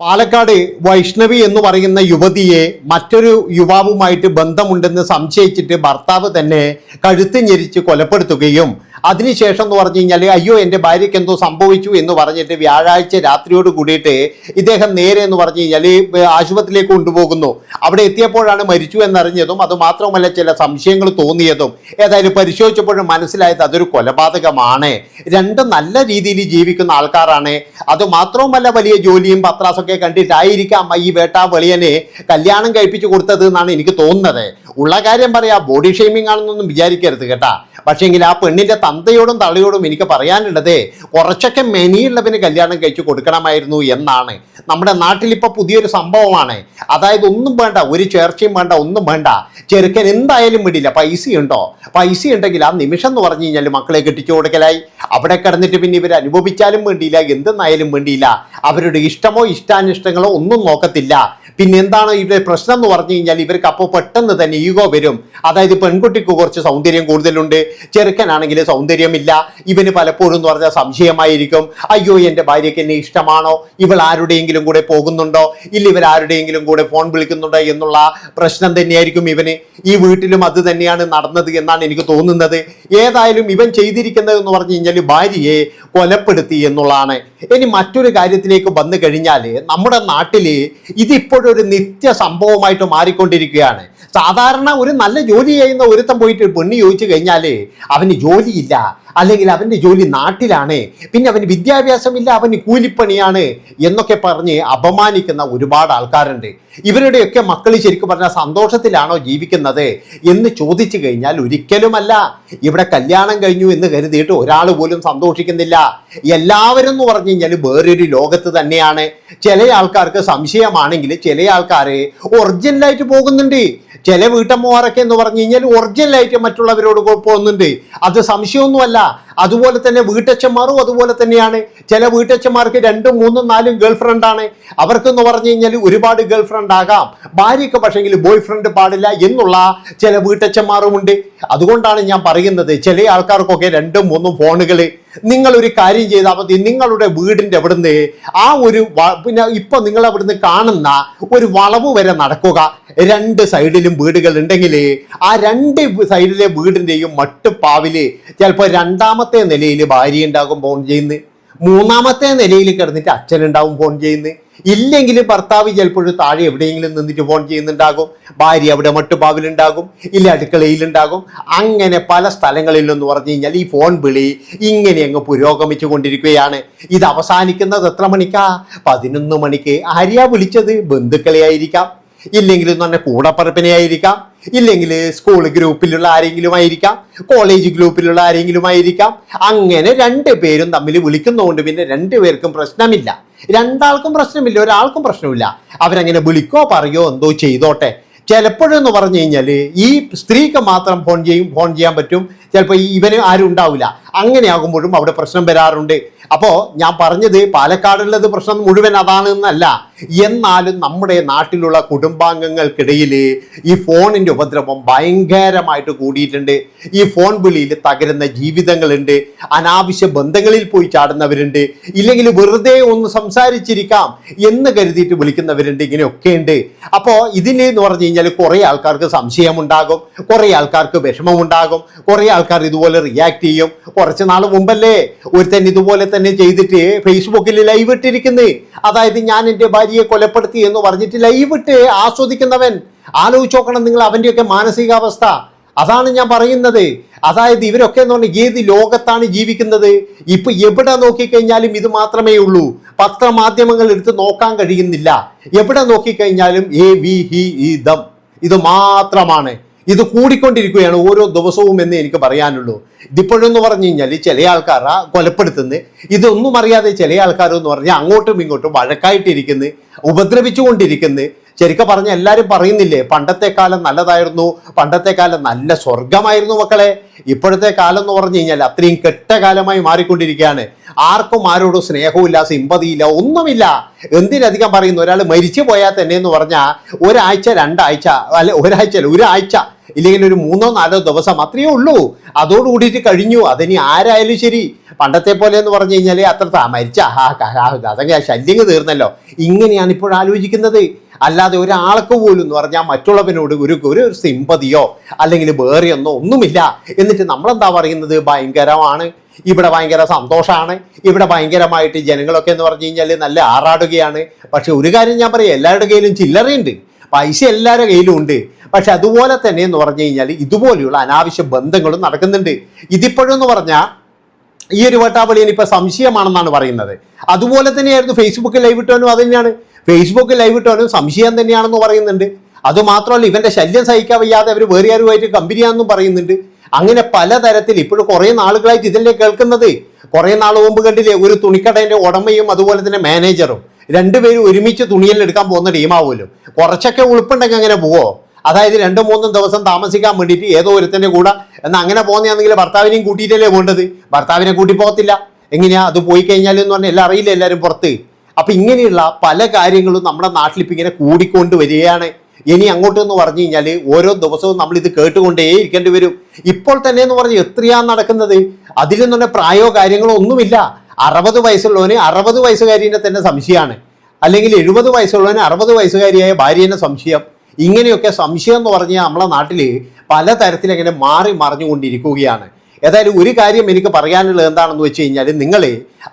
പാലക്കാട് വൈഷ്ണവി എന്ന് പറയുന്ന യുവതിയെ മറ്റൊരു യുവാവുമായിട്ട് ബന്ധമുണ്ടെന്ന് സംശയിച്ചിട്ട് ഭർത്താവ് തന്നെ കഴുത്ത് ഞെരിച്ച് കൊലപ്പെടുത്തുകയും അതിനുശേഷം എന്ന് പറഞ്ഞു കഴിഞ്ഞാൽ അയ്യോ എന്റെ ഭാര്യയ്ക്ക് എന്തോ സംഭവിച്ചു എന്ന് പറഞ്ഞിട്ട് വ്യാഴാഴ്ച രാത്രിയോട് കൂടിയിട്ട് ഇദ്ദേഹം നേരെ എന്ന് പറഞ്ഞു കഴിഞ്ഞാൽ ആശുപത്രിയിലേക്ക് കൊണ്ടുപോകുന്നു. അവിടെ എത്തിയപ്പോഴാണ് മരിച്ചു എന്നറിഞ്ഞതും അത് മാത്രമല്ല ചില സംശയങ്ങൾ തോന്നിയതും. ഏതായാലും പരിശോധിച്ചപ്പോഴും മനസ്സിലായത് അതൊരു കൊലപാതകമാണ്. രണ്ട് നല്ല രീതിയിൽ ജീവിക്കുന്ന ആൾക്കാരാണ്. അത് മാത്രവുമല്ല വലിയ ജോലിയും പത്രാസൊക്കെ കണ്ടിട്ടായിരിക്കാം ഈ വേട്ടാ വെളിയനെ കല്യാണം കഴിപ്പിച്ചു കൊടുത്തത് എന്നാണ് എനിക്ക് തോന്നുന്നത്. ഉള്ള കാര്യം പറയാ ബോഡി ഷെയ്മിങ് ആണെന്നൊന്നും വിചാരിക്കരുത് കേട്ടാ. പക്ഷേങ്കിൽ ആ പെണ്ണിന്റെ തന്തയോടും തള്ളയോടും എനിക്ക് പറയാനുള്ളത് കുറച്ചൊക്കെ മെനിയുള്ളവന് കല്യാണം കഴിച്ചു കൊടുക്കണമായിരുന്നു എന്നാണ്. നമ്മുടെ നാട്ടിൽ ഇപ്പൊ പുതിയൊരു സംഭവമാണ്. അതായത് ഒന്നും വേണ്ട ഒരു ചേർച്ചയും വേണ്ട ഒന്നും വേണ്ട. ചെറുക്കൻ എന്തായാലും വിടില്ല. പൈസ ഉണ്ടോ പൈസ ഉണ്ടെങ്കിൽ ആ നിമിഷം എന്ന് പറഞ്ഞു കഴിഞ്ഞാൽ മക്കളെ കെട്ടിച്ചു കൊടുക്കലായി. അവിടെ കിടന്നിട്ട് പിന്നെ ഇവർ അനുഭവിച്ചാലും വേണ്ടിയില്ല എന്തെന്നായാലും വേണ്ടിയില്ല. അവരുടെ ഇഷ്ടമോ ഇഷ്ടാനിഷ്ടങ്ങളോ ഒന്നും നോക്കത്തില്ല. പിന്നെ എന്താണ് ഇവരുടെ പ്രശ്നം എന്ന് പറഞ്ഞു കഴിഞ്ഞാൽ ഇവർക്ക് അപ്പോൾ പെട്ടെന്ന് തന്നെ ഈഗോ വരും. അതായത് പെൺകുട്ടിക്ക് കുറച്ച് സൗന്ദര്യം കൂടുതലുണ്ട്. ചെറുക്കനാണെങ്കിൽ സൗന്ദര്യമില്ല. ഇവന് പലപ്പോഴും എന്ന് പറഞ്ഞാൽ സംശയമായിരിക്കും. അയ്യോ എന്റെ ഭാര്യയ്ക്ക് എന്നെ ഇഷ്ടമാണോ? ഇവൾ ആരുടെയെങ്കിലും കൂടെ പോകുന്നുണ്ടോ? ഇല്ല ഇവർ ആരുടെയെങ്കിലും കൂടെ ഫോൺ വിളിക്കുന്നുണ്ടോ എന്നുള്ള പ്രശ്നം തന്നെയായിരിക്കും ഇവന്. ഈ വീട്ടിലും അത് തന്നെയാണ് നടന്നത് എന്നാണ് എനിക്ക് തോന്നുന്നത്. ഏതായാലും ഇവൻ ചെയ്തിരിക്കുന്നത് എന്ന് പറഞ്ഞു കഴിഞ്ഞാൽ ഭാര്യയെ കൊലപ്പെടുത്തി എന്നുള്ളതാണ്. ഇനി മറ്റൊരു കാര്യത്തിലേക്ക് വന്നു കഴിഞ്ഞാൽ നമ്മുടെ നാട്ടിൽ ഇതിപ്പോഴൊരു നിത്യ സംഭവമായിട്ട് മാറിക്കൊണ്ടിരിക്കുകയാണ്. സാധാരണ ഒരു നല്ല ജോലി ചെയ്യുന്ന ഒരുത്തൻ പോയിട്ട് പെണ്ണ് ചോദിച്ചു കഴിഞ്ഞാൽ അവന് ജോലിയില്ല. അല്ലെങ്കിൽ അവന്റെ ജോലി നാട്ടിലാണ്. പിന്നെ അവന് വിദ്യാഭ്യാസമില്ല അവന് കൂലിപ്പണിയാണ് എന്നൊക്കെ പറഞ്ഞ് അപമാനിക്കുന്ന ഒരുപാട് ആൾക്കാരുണ്ട്. ഇവരുടെയൊക്കെ മക്കൾ ശരിക്കും പറഞ്ഞാൽ സന്തോഷത്തിലാണോ ജീവിക്കുന്നത് എന്ന് ചോദിച്ചു കഴിഞ്ഞാൽ ഒരിക്കലുമല്ല. ഇവിടെ കല്യാണം കഴിഞ്ഞു എന്ന് കരുതിയിട്ട് ഒരാൾ പോലും സന്തോഷിക്കുന്നില്ല. എല്ലാവരും എന്ന് പറഞ്ഞു കഴിഞ്ഞാൽ വേറൊരു ലോകത്ത് തന്നെയാണ്. ചില ആൾക്കാർക്ക് സംശയമാണെങ്കിൽ ചില ആൾക്കാർ ഒറിജിനലായിട്ട് പോകുന്നുണ്ട്. ചില വീട്ടമ്മമാരൊക്കെ എന്ന് പറഞ്ഞു കഴിഞ്ഞാൽ ഒറിജിനലായിട്ട് മറ്റുള്ളവരോട് പോകുന്നുണ്ട്. അത് സംശയമൊന്നുമല്ല. അതുപോലെ തന്നെ വീട്ടച്ഛന്മാരും അതുപോലെ തന്നെയാണ്. ചില വീട്ടച്ഛന്മാർക്ക് രണ്ടും മൂന്നും നാലും ഗേൾ ഫ്രണ്ടാണ് അവർക്കെന്ന് പറഞ്ഞു കഴിഞ്ഞാൽ ഒരുപാട് ഗേൾ ഫ്രണ്ട് ആകാം. ഭാര്യയ്ക്ക് പക്ഷെങ്കിൽ ബോയ് ഫ്രണ്ട് പാടില്ല എന്നുള്ള ചില വീട്ടച്ഛന്മാരുമുണ്ട് അതുകൊണ്ടാണ് ഞാൻ പറയുന്നത് ചില ആൾക്കാർക്കൊക്കെ രണ്ടും മൂന്നും ഫോണുകൾ നിങ്ങൾ ഒരു കാര്യം ചെയ്താൽ മതി. നിങ്ങളുടെ വീടിന്റെ അവിടുന്ന് ആ ഒരു പിന്നെ ഇപ്പൊ നിങ്ങൾ അവിടുന്ന് കാണുന്ന ഒരു വളവ് വരെ നടക്കുക. രണ്ട് സൈഡിലും വീടുകൾ ഉണ്ടെങ്കിൽ ആ രണ്ട് സൈഡിലെ വീടിന്റെയും മട്ടുപ്പാവിൽ ചിലപ്പോൾ രണ്ടാമത്തെ നിലയിൽ ഭാര്യ ഉണ്ടാകും ഫോൺ ചെയ്യുന്നത് മൂന്നാമത്തെ നിലയിൽ കിടന്നിട്ട് അച്ഛൻ അച്ഛനുണ്ടാവും ഫോൺ ചെയ്യുന്നത് ഇല്ലെങ്കിൽ ഭർത്താവ് ചിലപ്പോഴും താഴെ എവിടെയെങ്കിലും നിന്നിട്ട് ഫോൺ ചെയ്യുന്നുണ്ടാകും. ഭാര്യ അവിടെ മട്ടുപാവിലുണ്ടാകും ഇല്ല അടുക്കളയിലുണ്ടാകും അങ്ങനെ പല സ്ഥലങ്ങളിലെന്ന് പറഞ്ഞു കഴിഞ്ഞാൽ ഈ ഫോൺ വിളി ഇങ്ങനെ അങ്ങ് പുരോഗമിച്ചു കൊണ്ടിരിക്കുകയാണ്. ഇത് അവസാനിക്കുന്നത് എത്ര മണിക്കാ? പതിനൊന്ന് മണിക്ക്. ആര്യാ വിളിച്ചത് ബന്ധുക്കളെ ആയിരിക്കാം. ഇല്ലെങ്കിൽ തന്നെ കൂടപ്പറപ്പിനെ ആയിരിക്കാം. ഇല്ലെങ്കിൽ സ്കൂൾ ഗ്രൂപ്പിലുള്ള ആരെങ്കിലും ആയിരിക്കാം കോളേജ് ഗ്രൂപ്പിലുള്ള ആരെങ്കിലും ആയിരിക്കാം അങ്ങനെ രണ്ട് പേരും തമ്മിൽ വിളിക്കുന്നതുകൊണ്ട് പിന്നെ രണ്ടുപേർക്കും പ്രശ്നമില്ല. രണ്ടാൾക്കും പ്രശ്നമില്ല ഒരാൾക്കും പ്രശ്നമില്ല. അവരങ്ങനെ വിളിക്കോ പറയോ എന്തോ ചെയ്തോട്ടെ. ചിലപ്പോഴെന്ന് പറഞ്ഞു കഴിഞ്ഞാൽ ഈ സ്ത്രീക്ക് മാത്രം ഫോൺ ചെയ്യും ഫോൺ ചെയ്യാൻ പറ്റും. ചിലപ്പോൾ ഇവന് ആരും ഉണ്ടാവില്ല. അങ്ങനെ ആകുമ്പോഴും അവിടെ പ്രശ്നം വരാറുണ്ട്. അപ്പോൾ ഞാൻ പറഞ്ഞത് പാലക്കാടുള്ളത് പ്രശ്നം മുഴുവൻ അതാണ് എന്നല്ല. എന്നാലും നമ്മുടെ നാട്ടിലുള്ള കുടുംബാംഗങ്ങൾക്കിടയിൽ ഈ ഫോണിന്റെ ഉപദ്രവം ഭയങ്കരമായിട്ട് കൂടിയിട്ടുണ്ട്. ഈ ഫോൺ വിളിയിൽ തകരുന്ന ജീവിതങ്ങളുണ്ട്. അനാവശ്യ ബന്ധങ്ങളിൽ പോയി ചാടുന്നവരുണ്ട്. ഇല്ലെങ്കിൽ വെറുതെ ഒന്ന് സംസാരിച്ചിരിക്കാം എന്ന് കരുതിയിട്ട് വിളിക്കുന്നവരുണ്ട്. ഇങ്ങനെയൊക്കെ ഉണ്ട്. അപ്പോൾ ഇതിന് എന്ന് പറഞ്ഞു കഴിഞ്ഞാൽ കുറേ ആൾക്കാർക്ക് സംശയമുണ്ടാകും. കുറേ ആൾക്കാർക്ക് വിഷമമുണ്ടാകും. കുറേ ആൾക്കാർ ഇതുപോലെ റിയാക്ട് ചെയ്യും. കുറച്ച് നാൾ മുമ്പല്ലേ ഒരുത്തൻ ഇതുപോലെ തന്നെ ചെയ്തിട്ട് ഫേസ്ബുക്കിൽ ലൈവ് ഇട്ടിരിക്കുന്നത് അതായത് ഞാൻ എന്റെ ഭാര്യയെ കൊലപ്പെടുത്തി എന്ന് പറഞ്ഞിട്ട് ലൈവ് ഇട്ട് ആസ്വദിക്കുന്നവൻ. ആലോചിച്ച് നോക്കണം നിങ്ങൾ അവന്റെയൊക്കെ മാനസികാവസ്ഥ. അതാണ് ഞാൻ പറയുന്നത്. അതായത് ഇവരൊക്കെ എന്ന് പറഞ്ഞാൽ ഏത് ലോകത്താണ് ജീവിക്കുന്നത്? ഇപ്പൊ എവിടെ നോക്കിക്കഴിഞ്ഞാലും ഇത് മാത്രമേ ഉള്ളൂ. പത്രമാധ്യമങ്ങൾ എടുത്ത് നോക്കാൻ കഴിയുന്നില്ല. എവിടെ നോക്കിക്കഴിഞ്ഞാലും എ വി ഹി ഈ ദം ഇത് മാത്രമാണ്. ഇത് കൂടിക്കൊണ്ടിരിക്കുകയാണ് ഓരോ ദിവസവും എന്ന് എനിക്ക് പറയാനുള്ളൂ. ഇതിപ്പോഴെന്ന് പറഞ്ഞു കഴിഞ്ഞാൽ ചില ആൾക്കാർ കൊലപ്പെടുത്തുന്നത് ഇതൊന്നും അറിയാതെ ചില ആൾക്കാരെന്ന് പറഞ്ഞാൽ അങ്ങോട്ടും ഇങ്ങോട്ടും വഴക്കായിട്ടിരിക്കുന്നു ഉപദ്രവിച്ചുകൊണ്ടിരിക്കുന്നു. ശരിക്കും പറഞ്ഞ എല്ലാവരും പറയുന്നില്ലേ പണ്ടത്തെ കാലം നല്ലതായിരുന്നു പണ്ടത്തെ കാലം നല്ല സ്വർഗമായിരുന്നു മക്കളെ. ഇപ്പോഴത്തെ കാലം എന്ന് പറഞ്ഞു കഴിഞ്ഞാൽ അത്രയും കെട്ട കാലമായി മാറിക്കൊണ്ടിരിക്കുകയാണ്. ആർക്കും ആരോടും സ്നേഹവുമില്ല സിമ്പതിയില്ല ഒന്നുമില്ല. എന്തിനധികം പറയുന്നു ഒരാൾ മരിച്ചു പോയാൽ തന്നെ എന്ന് പറഞ്ഞാൽ ഒരാഴ്ച രണ്ടാഴ്ച അല്ലെ ഒരാഴ്ച അല്ല ഒരാഴ്ച ഇല്ലെങ്കിൽ ഒരു മൂന്നോ നാലോ ദിവസം അത്രയേ ഉള്ളൂ. അതോടുകൂടിയിട്ട് കഴിഞ്ഞു. അതിനി ആരായാലും ശരി. പണ്ടത്തെ പോലെ എന്ന് പറഞ്ഞു കഴിഞ്ഞാൽ അത്ര മരിച്ച ആ അതൊക്കെ ശല്യങ്ങൾ തീർന്നല്ലോ. ഇങ്ങനെയാണ് ഇപ്പോൾ ആലോചിക്കുന്നത്. അല്ലാതെ ഒരാൾക്ക് പോലും എന്ന് പറഞ്ഞാൽ മറ്റുള്ളവനോട് ഒരു ഒരു സിമ്പതിയോ അല്ലെങ്കിൽ വേറെയൊന്നോ ഒന്നുമില്ല. എന്നിട്ട് നമ്മളെന്താ പറയുന്നത്? ഭയങ്കരമാണ്. ഇവിടെ ഭയങ്കര സന്തോഷമാണ്. ഇവിടെ ഭയങ്കരമായിട്ട് ജനങ്ങളൊക്കെ എന്ന് പറഞ്ഞു കഴിഞ്ഞാൽ നല്ല ആറാടുകയാണ്. പക്ഷെ ഒരു കാര്യം ഞാൻ പറയാം. എല്ലാവരുടെ കയ്യിലും ചില്ലറയുണ്ട്. പൈസ എല്ലാവരുടെ കയ്യിലും ഉണ്ട്. പക്ഷെ അതുപോലെ തന്നെ എന്ന് പറഞ്ഞു കഴിഞ്ഞാൽ ഇതുപോലെയുള്ള അനാവശ്യ ബന്ധങ്ങളും നടക്കുന്നുണ്ട്. ഇതിപ്പോഴെന്ന് പറഞ്ഞാൽ ഈ ഒരു വട്ടാപളിയൻ ഇപ്പൊ സംശയമാണെന്നാണ് പറയുന്നത്. അതുപോലെ തന്നെയായിരുന്നു ഫേസ്ബുക്കിൽ ലൈവ് ഇട്ടവനും അത് തന്നെയാണ്. ഫേസ്ബുക്കിൽ ലൈവ് ഇട്ടവനും സംശയം തന്നെയാണെന്ന് പറയുന്നുണ്ട്. അതുമാത്രമല്ല ഇവന്റെ ശല്യം സഹിക്കാൻ വയ്യാതെ അവർ വേറെ ആരുമായിട്ട് കമ്പനിയാണെന്നും പറയുന്നുണ്ട്. അങ്ങനെ പലതരത്തിൽ ഇപ്പോഴും കുറേ നാളുകളായിട്ട് ഇതല്ലേ കേൾക്കുന്നത്. കുറേ നാൾ മുമ്പ് കണ്ടില്ലേ ഒരു തുണിക്കടേന്റെ ഉടമയും അതുപോലെ തന്നെ മാനേജറും രണ്ടുപേരും ഒരുമിച്ച് തുണിയെല്ലാം എടുക്കാൻ പോകുന്ന ടീമാവുമല്ലോ കുറച്ചൊക്കെ ഉളുപ്പുണ്ടെങ്കിൽ അങ്ങനെ പോവോ? അതായത് രണ്ടും മൂന്നും ദിവസം താമസിക്കാൻ വേണ്ടിയിട്ട് ഏതോ ഒരുത്തന്റെ കൂടെ എന്നാൽ അങ്ങനെ പോകുന്നതാണെങ്കിൽ ഭർത്താവിനെയും കൂട്ടിയിട്ടല്ലേ പോകേണ്ടത്? ഭർത്താവിനെ കൂട്ടി പോകത്തില്ല. എങ്ങനെയാ? അത് പോയി കഴിഞ്ഞാൽ എന്ന് പറഞ്ഞാൽ എല്ലാം അറിയില്ല എല്ലാവരും പുറത്ത്? അപ്പൊ ഇങ്ങനെയുള്ള പല കാര്യങ്ങളും നമ്മുടെ നാട്ടിൽ ഇപ്പം ഇങ്ങനെ കൂടിക്കൊണ്ട് വരികയാണ്. ഇനി അങ്ങോട്ട് എന്ന് പറഞ്ഞു കഴിഞ്ഞാൽ ഓരോ ദിവസവും നമ്മൾ ഇത് കേട്ടുകൊണ്ടേ ഇരിക്കേണ്ടി വരും. ഇപ്പോൾ തന്നെ എന്ന് പറഞ്ഞ് എത്രയാ നടക്കുന്നത്? അതിലൊന്നും തന്നെ പ്രായോ കാര്യങ്ങളോ ഒന്നുമില്ല. അറുപത് വയസ്സുള്ളവന് അറുപത് വയസ്സുകാരിനെ തന്നെ സംശയമാണ്. അല്ലെങ്കിൽ എഴുപത് വയസ്സുള്ളവന് അറുപത് വയസ്സുകാരിയായ ഭാര്യനെ സംശയം. ഇങ്ങനെയൊക്കെ സംശയം എന്ന് പറഞ്ഞാൽ നമ്മളെ നാട്ടിൽ പലതരത്തിൽ അങ്ങനെ മാറി മറിഞ്ഞുകൊണ്ടിരിക്കുകയാണ്. ഏതായാലും ഒരു കാര്യം എനിക്ക് പറയാനുള്ളത് എന്താണെന്ന് വെച്ച് കഴിഞ്ഞാൽ നിങ്ങൾ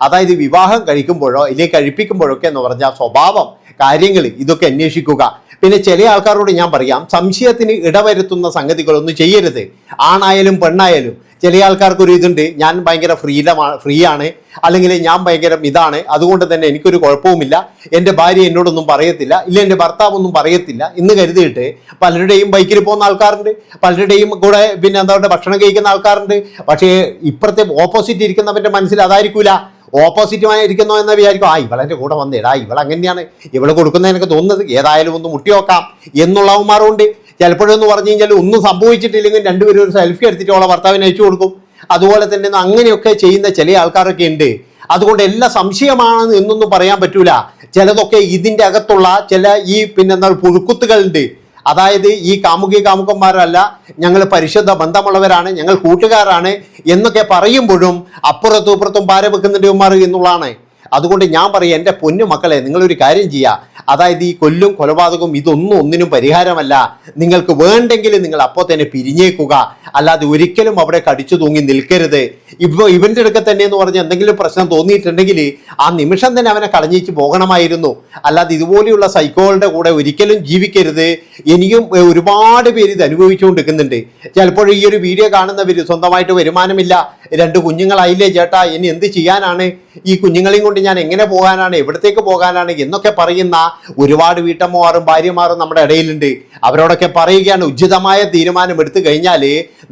അതായത് വിവാഹം കഴിക്കുമ്പോഴോ ഇല്ലെങ്കിൽ കഴിപ്പിക്കുമ്പോഴൊക്കെ എന്ന് പറഞ്ഞാൽ സ്വഭാവം കാര്യങ്ങൾ ഇതൊക്കെ അന്വേഷിക്കുക. പിന്നെ ചില ആൾക്കാരോട് ഞാൻ പറയാം സംശയത്തിന് ഇടവരുത്തുന്ന സംഗതികളൊന്നും ചെയ്യരുത്. ആണായാലും പെണ്ണായാലും. ചില ആൾക്കാർക്ക് ഒരു ഇതുണ്ട് ഞാൻ ഭയങ്കര ഫ്രീഡമാണ് ഫ്രീ ആണ് അല്ലെങ്കിൽ ഞാൻ ഭയങ്കര ഇതാണ് അതുകൊണ്ട് തന്നെ എനിക്കൊരു കുഴപ്പവുമില്ല. എന്റെ ഭാര്യ എന്നോടൊന്നും പറയത്തില്ല ഇല്ല എന്റെ ഭർത്താവ് ഒന്നും പറയത്തില്ല എന്ന് കരുതിയിട്ട് പലരുടെയും ബൈക്കിൽ പോകുന്ന ആൾക്കാരുണ്ട് പലരുടെയും കൂടെ പിന്നെ എന്താ പറയുക ഭക്ഷണം കഴിക്കുന്ന ആൾക്കാരുണ്ട്. പക്ഷേ ഇപ്പുറത്തെ ഓപ്പോസിറ്റ് ഇരിക്കുന്നവന്റെ മനസ്സിൽ അതായിരിക്കൂല. ഓപ്പോസിറ്റുമായി ഇരിക്കുന്നോ എന്ന് വിചാരിക്കും ആ ഇവളെന്റെ കൂടെ വന്നിടാ ഇവൾ അങ്ങനെയാണ് ഇവൾ കൊടുക്കുന്ന എനിക്ക് തോന്നുന്നത് ഏതായാലും ഒന്ന് മുട്ടി നോക്കാം എന്നുള്ളവന്മാരുണ്ട് ചിലപ്പോഴെന്ന് പറഞ്ഞു കഴിഞ്ഞാൽ ഒന്നും സംഭവിച്ചിട്ടില്ലെങ്കിൽ രണ്ടുപേരും ഒരു സെൽഫി എടുത്തിട്ട് അവളെ ഭർത്താവിന് അയച്ചു കൊടുക്കും. അതുപോലെ തന്നെ അങ്ങനെയൊക്കെ ചെയ്യുന്ന ചില ആൾക്കാരൊക്കെ ഉണ്ട്. അതുകൊണ്ട് എല്ലാ സംശയമാണ് എന്നൊന്നും പറയാൻ പറ്റൂല. ചിലതൊക്കെ ഇതിന്റെ അകത്തുള്ള ചില ഈ പിന്നെന്താ പുഴുക്കുത്തുകളുണ്ട്. അതായത് ഈ കാമുകി കാമുകന്മാരല്ല ഞങ്ങൾ പരിശുദ്ധ ബന്ധമുള്ളവരാണ് ഞങ്ങൾ കൂട്ടുകാരാണ് എന്നൊക്കെ പറയുമ്പോഴും അപ്പുറത്തും ഇപ്പുറത്തും പാര വെക്കുന്നുണ്ട് എന്നുള്ളതാണ്. അതുകൊണ്ട് ഞാൻ പറയും എന്റെ പൊന്നു മക്കളെ നിങ്ങളൊരു കാര്യം ചെയ്യുക അതായത് ഈ കൊല്ലും കൊലപാതകവും ഇതൊന്നും ഒന്നിനും പരിഹാരമല്ല. നിങ്ങൾക്ക് വേണ്ടെങ്കിൽ നിങ്ങൾ അപ്പോൾ തന്നെ പിരിഞ്ഞേക്കുക. അല്ലാതെ ഒരിക്കലും അവിടെ കടിച്ചു തൂങ്ങി നിൽക്കരുത്. ഇപ്പോൾ ഇവന്റെ അടുക്ക തന്നെ എന്ന് പറഞ്ഞ് എന്തെങ്കിലും പ്രശ്നം തോന്നിയിട്ടുണ്ടെങ്കിൽ ആ നിമിഷം തന്നെ അവനെ കളഞ്ഞിച്ച് പോകണമായിരുന്നു. അല്ലാതെ ഇതുപോലെയുള്ള സൈക്കോളുടെ കൂടെ ഒരിക്കലും ജീവിക്കരുത്. ഇനിയും ഒരുപാട് പേര് ഇത് അനുഭവിച്ചുകൊണ്ടിരിക്കുന്നുണ്ട്. ചിലപ്പോൾ ഈ ഒരു വീഡിയോ കാണുന്നവർ സ്വന്തമായിട്ട് വരുമാനമില്ല. രണ്ട് കുഞ്ഞുങ്ങളായില്ലേ ചേട്ടാ? ഇനി എന്ത് ചെയ്യാനാണ്? ഈ കുഞ്ഞുങ്ങളെയും കൊണ്ട് ഞാൻ എങ്ങനെ പോകാനാണ്? എവിടത്തേക്ക് പോകാനാണ്? എന്നൊക്കെ പറയുന്ന ഒരുപാട് വീട്ടമ്മമാരും ഭാര്യമാരും നമ്മുടെ ഇടയിലുണ്ട്. അവരോടൊക്കെ പറയുകയാണ് ഉചിതമായ തീരുമാനം എടുത്തു കഴിഞ്ഞാൽ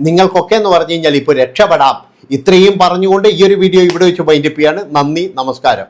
നിങ്ങൾക്കൊക്കെ എന്ന് പറഞ്ഞു കഴിഞ്ഞാൽ ഇപ്പോൾ രക്ഷപ്പെടാം. ഇത്രയും പറഞ്ഞുകൊണ്ട് ഈ ഒരു വീഡിയോ ഇവിടെ വെച്ച് വൈൻഡപ്പ് ചെയ്യാണ്. നന്ദി നമസ്കാരം.